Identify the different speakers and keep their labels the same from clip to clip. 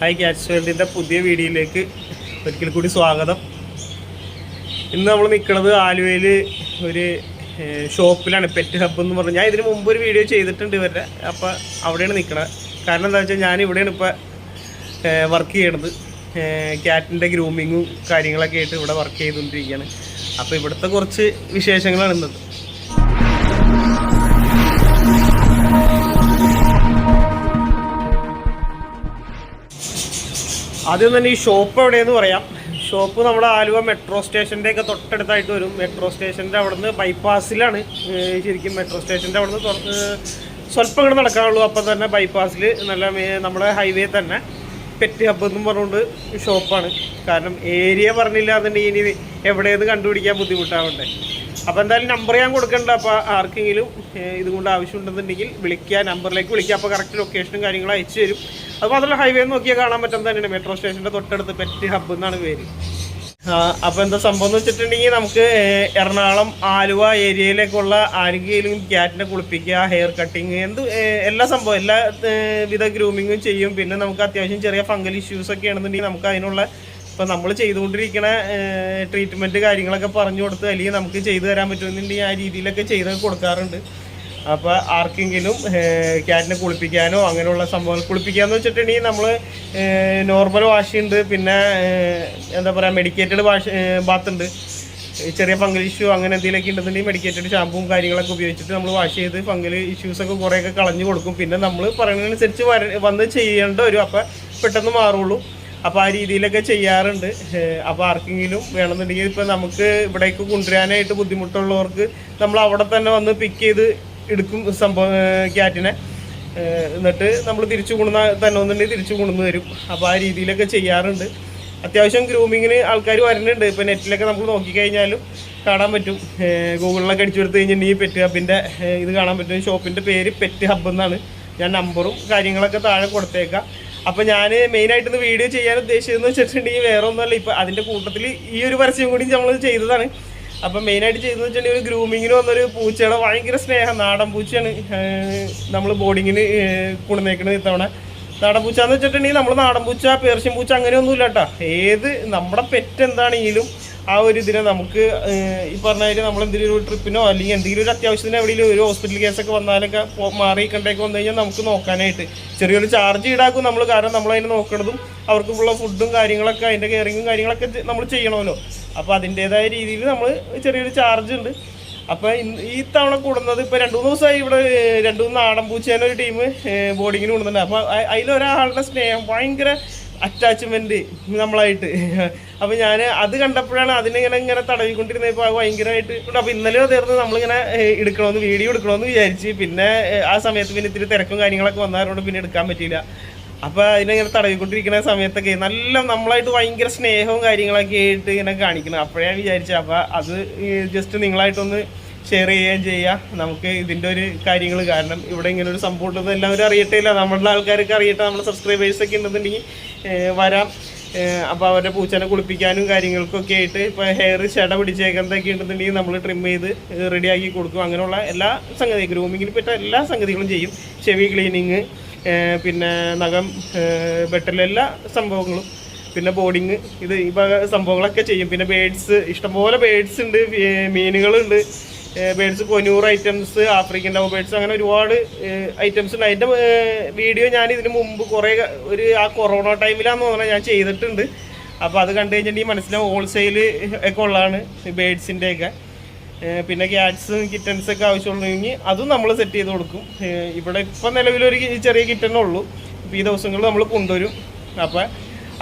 Speaker 1: Hi catch വേൾഡിന്റെ പുതിയ വീഡിയോയിലേക്ക് ഒരിക്കൽ കൂടി സ്വാഗതം. ഇന്ന് നമ്മൾ നിൽക്കുന്നത് ആലുവയിൽ ഒരു ഷോപ്പിലാണ് പെറ്റ് ഹബ്ബ് എന്ന് പറഞ്ഞു. ഞാൻ ഇതിന് മുമ്പ് ഒരു വീഡിയോ ചെയ്തിട്ടുണ്ട് ഇവരുടെ. അപ്പോൾ അവിടെയാണ് നിൽക്കണത്. കാരണം എന്താ വെച്ചാൽ ഞാൻ ഇവിടെയാണ് ഇപ്പോൾ വർക്ക് ചെയ്യണത്. ക്യാറ്റിന്റെ ഗ്രൂമിങ്ങും കാര്യങ്ങളൊക്കെ ആയിട്ട് ഇവിടെ വർക്ക് ചെയ്തുകൊണ്ടിരിക്കുകയാണ്. അപ്പോൾ ഇവിടുത്തെ കുറച്ച് വിശേഷങ്ങളാണ് ഇന്നത്. ആദ്യം തന്നെ ഈ ഷോപ്പ് എവിടെയെന്ന് പറയാം. ഷോപ്പ് നമ്മുടെ ആലുവ മെട്രോ സ്റ്റേഷന്റെ ഒക്കെ തൊട്ടടുത്തായിട്ട് വരും. മെട്രോ സ്റ്റേഷന്റെ അവിടുന്ന് ബൈപ്പാസിലാണ് ശരിക്കും മെട്രോ സ്റ്റേഷന്റെ അവിടുന്ന് സ്വല്പം ഇങ്ങോട്ട് നടക്കാനുള്ളൂ. അപ്പം തന്നെ ബൈപ്പാസിൽ നല്ല നമ്മുടെ ഹൈവേ തന്നെ. പെറ്റ് ഹബ്ബ് എന്നും പറഞ്ഞുകൊണ്ട് ഷോപ്പാണ് കാരണം ഏരിയ പറഞ്ഞില്ല എന്നുണ്ടെങ്കിൽ ഇനി എവിടെയെന്ന് കണ്ടുപിടിക്കാൻ ബുദ്ധിമുട്ടാവണ്ടേ. അപ്പോൾ എന്തായാലും നമ്പർ ഞാൻ കൊടുക്കണ്ട. അപ്പോൾ ആർക്കെങ്കിലും ഇതുകൊണ്ട് ആവശ്യമുണ്ടെന്നുണ്ടെങ്കിൽ വിളിക്കുക. നമ്പറിലേക്ക് വിളിക്കുക. അപ്പോൾ കറക്റ്റ് ലൊക്കേഷനും കാര്യങ്ങളും അയച്ചു തരും. അത് മാത്രമല്ല ഹൈവേ നോക്കിയാൽ കാണാൻ പറ്റുന്ന തന്നെയാണ്. മെട്രോ സ്റ്റേഷന്റെ തൊട്ടടുത്ത് പെറ്റ് ഹബ്ബ് എന്നാണ് പേര്. അപ്പോൾ എന്താ സംഭവം എന്ന് വെച്ചിട്ടുണ്ടെങ്കിൽ നമുക്ക് എറണാകുളം ആലുവ ഏരിയയിലേക്കുള്ള ആരെങ്കിലും ക്യാറ്റിനെ കുളിപ്പിക്കുക ഹെയർ കട്ടിങ് എന്ത് എല്ലാ സംഭവം എല്ലാ വിധ ഗ്രൂമിങ്ങും ചെയ്യും. പിന്നെ നമുക്ക് അത്യാവശ്യം ചെറിയ ഫംഗൽ ഇഷ്യൂസ് ഒക്കെ ആണെന്നുണ്ടെങ്കിൽ നമുക്ക് അതിനുള്ള ഇപ്പം നമ്മൾ ചെയ്തുകൊണ്ടിരിക്കുന്ന ട്രീറ്റ്മെന്റ് കാര്യങ്ങളൊക്കെ പറഞ്ഞു കൊടുത്ത് അല്ലെങ്കിൽ നമുക്ക് ചെയ്തു തരാൻ പറ്റുമെന്നുണ്ടെങ്കിൽ ആ രീതിയിലൊക്കെ ചെയ്ത് കൊടുക്കാറുണ്ട്. അപ്പോൾ ആർക്കെങ്കിലും ക്യാറ്റിനെ കുളിപ്പിക്കാനോ അങ്ങനെയുള്ള സംഭവങ്ങൾ കുളിപ്പിക്കാന്ന് വെച്ചിട്ടുണ്ടെങ്കിൽ നമ്മൾ നോർമൽ വാഷ് ഉണ്ട്. പിന്നെ എന്താ പറയുക മെഡിക്കേറ്റഡ് വാഷ് ബാത്ത് ഉണ്ട്. ചെറിയ ഫംഗൽ ഇഷ്യൂ അങ്ങനെ എന്തെങ്കിലുമൊക്കെ ഉണ്ടെന്നുണ്ടെങ്കിൽ മെഡിക്കേറ്റഡ് ഷാമ്പൂവും കാര്യങ്ങളൊക്കെ ഉപയോഗിച്ചിട്ട് നമ്മൾ വാഷ് ചെയ്ത് ഫംഗൽ ഇഷ്യൂസൊക്കെ കുറേയൊക്കെ കളഞ്ഞു കൊടുക്കും. പിന്നെ നമ്മൾ പറയുന്നതനുസരിച്ച് വര വന്ന് ചെയ്യേണ്ട വരും. അപ്പോൾ പെട്ടെന്ന് മാറുള്ളൂ. അപ്പോൾ ആ രീതിയിലൊക്കെ ചെയ്യാറുണ്ട്. അപ്പോൾ ആർക്കെങ്കിലും വേണമെന്നുണ്ടെങ്കിൽ ഇപ്പോൾ നമുക്ക് ഇവിടേക്ക് കൊണ്ടുവരാനായിട്ട് ബുദ്ധിമുട്ടുള്ളവർക്ക് നമ്മൾ അവിടെ തന്നെ വന്ന് പിക്ക് ചെയ്ത് എടുക്കും സംഭവം ക്യാറ്റിനെ. എന്നിട്ട് നമ്മൾ തിരിച്ചു കൊണ്ടുവന്ന തന്നെ ഒന്നുണ്ടെങ്കിൽ തിരിച്ചു കൊണ്ടുവന്ന് തരും. അപ്പോൾ ആ രീതിയിലൊക്കെ ചെയ്യാറുണ്ട്. അത്യാവശ്യം ഗ്രൂമിങ്ങിന് ആൾക്കാർ വരുന്നുണ്ട്. ഇപ്പോൾ നെറ്റിലൊക്കെ നമുക്ക് നോക്കിക്കഴിഞ്ഞാലും കാണാൻ പറ്റും. ഗൂഗിളിലൊക്കെ അടിച്ചു കൊടുത്ത് കഴിഞ്ഞിട്ടുണ്ടെങ്കിൽ പെറ്റ് ഹബിന്റെ ഇത് കാണാൻ പറ്റും. ഷോപ്പിന്റെ പേര് പെറ്റ് ഹബ്ബ് എന്നാണ്. ഞാൻ നമ്പറും കാര്യങ്ങളൊക്കെ താഴെ കൊടുത്തേക്കാം. അപ്പോൾ ഞാൻ മെയിനായിട്ട് ഇന്ന് വീഡിയോ ചെയ്യാൻ ഉദ്ദേശിച്ചതെന്ന് വെച്ചിട്ടുണ്ടെങ്കിൽ വേറെ ഒന്നുമല്ല. ഇപ്പോൾ അതിന്റെ കൂട്ടത്തിൽ ഈ ഒരു പരസ്യം കൂടി നമ്മൾ ചെയ്തതാണ്. അപ്പം മെയിനായിട്ട് ചെയ്തെന്ന് വെച്ചിട്ടുണ്ടെങ്കിൽ ഒരു ഗ്രൂമിങ്ങിന് വന്നൊരു പൂച്ചയുടെ ഭയങ്കര സ്നേഹം. നാടൻ പൂച്ചയാണ്. നമ്മൾ ബോർഡിങ്ങിന് കൊണ്ടുവന്നേക്കണത് ഇത്തവണ. നാടൻ പൂച്ച എന്ന് വെച്ചിട്ടുണ്ടെങ്കിൽ നമ്മൾ നാടൻ പൂച്ച പേർഷ്യൻ പൂച്ച അങ്ങനെയൊന്നുമില്ല കേട്ടോ. ഏത് നമ്മുടെ പെറ്റ് എന്താണെങ്കിലും ആ ഒരു ഇതിനെ നമുക്ക് ഈ പറഞ്ഞ മാതിരി നമ്മൾ എന്തെങ്കിലും ഒരു ട്രിപ്പിനോ അല്ലെങ്കിൽ എന്തെങ്കിലും ഒരു അത്യാവശ്യത്തിന് എവിടെയെങ്കിലും ഒരു ഹോസ്പിറ്റൽ കേസൊക്കെ വന്നാലൊക്കെ മാറി കണ്ടേക്ക് വന്നു കഴിഞ്ഞാൽ നമുക്ക് നോക്കാനായിട്ട്. ചെറിയൊരു ചാർജ് ഈടാക്കും നമ്മൾ കാരണം നമ്മൾ അതിനെ നോക്കണതും അവർക്ക് ഉള്ള ഫുഡും കാര്യങ്ങളൊക്കെ അതിന്റെ കെയറിങ്ങും കാര്യങ്ങളൊക്കെ നമ്മൾ ചെയ്യണമല്ലോ. അപ്പോൾ അതിന്റേതായ രീതിയിൽ നമ്മൾ ചെറിയൊരു ചാർജ് ഉണ്ട്. അപ്പോൾ ഈ തവണ കൂടുന്നത് ഇപ്പോൾ രണ്ട് മൂന്ന് ദിവസമായി ഇവിടെ രണ്ട് മൂന്ന് നാടൻ പൂച്ചേനൊരു ടീം ബോർഡിങ്ങിന് കൂടുന്നുണ്ട് അപ്പോൾ അതിലൊരാളുടെ സ്നേഹം ഭയങ്കര അറ്റാച്ച്മെന്റ് നമ്മളായിട്ട്. അപ്പൊ ഞാൻ അത് കണ്ടപ്പോഴാണ് അതിനിങ്ങനെ ഇങ്ങനെ തടവിക്കൊണ്ടിരുന്നപ്പോൾ അത് ഭയങ്കരമായിട്ട് അപ്പൊ ഇന്നലെ തീർന്ന് നമ്മളിങ്ങനെ എടുക്കണമെന്ന് വീഡിയോ എടുക്കണമെന്ന് വിചാരിച്ച്. പിന്നെ ആ സമയത്ത് പിന്നെ ഇത്തിരി തിരക്കും കാര്യങ്ങളൊക്കെ വന്നതുകൊണ്ട് പിന്നെ എടുക്കാൻ പറ്റിയില്ല. അപ്പൊ അതിനിങ്ങനെ തടവിക്കൊണ്ടിരിക്കുന്ന സമയത്തൊക്കെ നല്ല നമ്മളായിട്ട് ഭയങ്കര സ്നേഹവും കാര്യങ്ങളൊക്കെ ആയിട്ട് ഇങ്ങനെ കാണിക്കണം. അപ്പോഴാണ് വിചാരിച്ചത് അപ്പൊ അത് ജസ്റ്റ് നിങ്ങളായിട്ടൊന്ന് ഷെയർ ചെയ്യുകയും ചെയ്യാം. നമുക്ക് ഇതിന്റെ ഒരു കാര്യങ്ങൾ കാരണം ഇവിടെ ഇങ്ങനെ ഒരു സംഭവം ഉണ്ടെന്ന് എല്ലാവരും അറിയട്ടെ ഇല്ല. നമ്മളുടെ ആൾക്കാർക്ക് അറിയട്ടെ നമ്മുടെ സബ്സ്ക്രൈബേഴ്സൊക്കെ ഉണ്ടെന്നുണ്ടെങ്കിൽ വരാം. അപ്പോൾ അവരുടെ പൂച്ചനെ കുളിപ്പിക്കാനും കാര്യങ്ങൾക്കൊക്കെ ആയിട്ട് ഇപ്പോൾ ഹെയർ ഷട പിടിച്ചേക്കുന്നതൊക്കെ ഉണ്ടെന്നുണ്ടെങ്കിൽ നമ്മൾ ട്രിം ചെയ്ത് റെഡിയാക്കി കൊടുക്കും. അങ്ങനെയുള്ള എല്ലാ സംഗതി ഗ്രൂമിങ്ങിന് പറ്റ എല്ലാ സംഗതികളും ചെയ്യും. ചെവി ക്ലീനിങ് പിന്നെ നഖം ബെട്ടലെല്ലാ സംഭവങ്ങളും പിന്നെ ബോർഡിങ് ഇത് ഈ സംഭവങ്ങളൊക്കെ ചെയ്യും. പിന്നെ ബേഡ്സ് ഇഷ്ടംപോലെ ബേഡ്സ് ഉണ്ട് മീനുകളുണ്ട്. ബേഡ്സ് കൊനൂർ ഐറ്റംസ് ആഫ്രിക്കൻ ലവ് ബേഡ്സ് അങ്ങനെ ഒരുപാട് ഐറ്റംസ് ഉണ്ട്. അതിന്റെ വീഡിയോ ഞാൻ ഇതിന് മുമ്പ് കുറേ ഒരു ആ കൊറോണ ടൈമിലാന്ന് തോന്നുന്നത് ഞാൻ ചെയ്തിട്ടുണ്ട്. അപ്പോൾ അത് കണ്ടു കഴിഞ്ഞിട്ടുണ്ടെങ്കിൽ മനസ്സിലാവും ഹോൾസെയിൽ ഒക്കെ ഉള്ളതാണ് ബേഡ്സിന്റെയൊക്കെ പിന്നെ ക്യാറ്റ്സും കിറ്റൻസ് ഒക്കെ ആവശ്യമുണ്ടെങ്കിൽ അതും നമ്മൾ സെറ്റ് ചെയ്ത് കൊടുക്കും. ഇവിടെ ഇപ്പം നിലവിലൊരു ചെറിയ കിറ്റനേ ഉള്ളൂ. അപ്പോൾ ഈ ദിവസങ്ങളിൽ നമ്മൾ കൊണ്ടുവരും. അപ്പം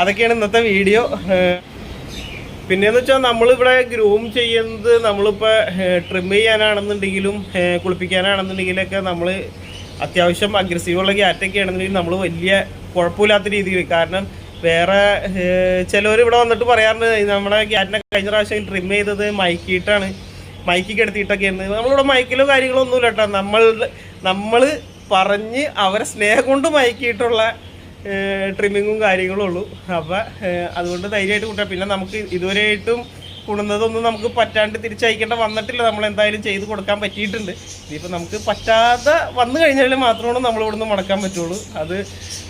Speaker 1: അതൊക്കെയാണ് ഇന്നത്തെ വീഡിയോ പിന്നെന്ന് വെച്ചാൽ നമ്മളിവിടെ ഗ്രൂം ചെയ്യുന്നത് നമ്മളിപ്പോൾ ട്രിം ചെയ്യാനാണെന്നുണ്ടെങ്കിലും കുളിപ്പിക്കാനാണെന്നുണ്ടെങ്കിലൊക്കെ നമ്മൾ അത്യാവശ്യം അഗ്രസീവുള്ള ക്യാറ്റൊക്കെ ആണെന്നുണ്ടെങ്കിൽ നമ്മൾ വലിയ കുഴപ്പമില്ലാത്ത രീതിയിൽ. കാരണം വേറെ ചിലവർ ഇവിടെ വന്നിട്ട് പറയാറുണ്ട് നമ്മുടെ ക്യാറ്റിനെ കഴിഞ്ഞ പ്രാവശ്യം ട്രിം ചെയ്തത് മൈക്കിയിട്ടാണ് മൈക്കിക്ക് കിടത്തിയിട്ടൊക്കെയാണ് നമ്മളിവിടെ മൈക്കിലോ കാര്യങ്ങളോ ഒന്നുമില്ല കേട്ടോ. നമ്മൾ നമ്മൾ പറഞ്ഞ് അവരെ സ്നേഹം കൊണ്ട് മയക്കിയിട്ടുള്ള ട്രിമ്മിങ്ങും കാര്യങ്ങളും ഉള്ളൂ. അപ്പം അതുകൊണ്ട് ധൈര്യമായിട്ട് കൂട്ടാം. പിന്നെ നമുക്ക് ഇതുവരെയായിട്ടും കുണുന്നതൊന്നും നമുക്ക് പറ്റാണ്ട് തിരിച്ചയക്കേണ്ട വന്നിട്ടില്ല. നമ്മൾ എന്തായാലും ചെയ്ത് കൊടുക്കാൻ പറ്റിയിട്ടുണ്ട്. ഇനിയിപ്പോൾ നമുക്ക് പറ്റാതെ വന്നു കഴിഞ്ഞാൽ മാത്രമാണ് നമ്മൾ ഇവിടുന്ന് മടക്കാൻ പറ്റുള്ളൂ. അത്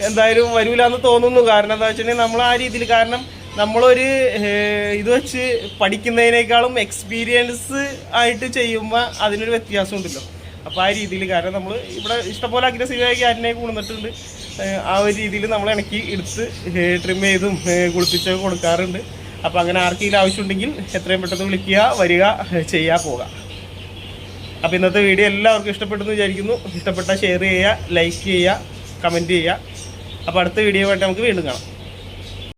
Speaker 1: എന്തായാലും വരൂല എന്ന് തോന്നുന്നു. കാരണം എന്താ വെച്ചിട്ടുണ്ടെങ്കിൽ നമ്മൾ ആ രീതിയിൽ കാരണം നമ്മളൊരു ഇത് വെച്ച് പഠിക്കുന്നതിനേക്കാളും എക്സ്പീരിയൻസ് ആയിട്ട് ചെയ്യുമ്പോൾ അതിനൊരു വ്യത്യാസം ഉണ്ടല്ലോ അപ്പോൾ ആ രീതിയിൽ കാരണം നമ്മൾ ഇവിടെ ഇഷ്ടംപോലെ അഗ്രസീവായി ക്യാറ്റിനെ കൊണ്ടുവന്നിട്ടുണ്ട് ഏഹ്, ആ ഒരു രീതിയിൽ നമ്മൾ ഇണക്കി എടുത്ത് ട്രിം ചെയ്തും കുളിപ്പിച്ചൊക്കെ കൊടുക്കാറുണ്ട്. അപ്പോൾ അങ്ങനെ ആർക്കെങ്കിലും ആവശ്യമുണ്ടെങ്കിൽ എത്രയും പെട്ടെന്ന് വിളിക്കുക വരിക ചെയ്യുക പോകാം. അപ്പോൾ ഇന്നത്തെ വീഡിയോ എല്ലാവർക്കും ഇഷ്ടപ്പെട്ടെന്ന് വിചാരിക്കുന്നു. ഇഷ്ടപ്പെട്ടാൽ ഷെയർ ചെയ്യുക ലൈക്ക് ചെയ്യുക കമന്റ് ചെയ്യുക. അപ്പോൾ അടുത്ത വീഡിയോ ആയിട്ട് നമുക്ക് വീണ്ടും കാണാം.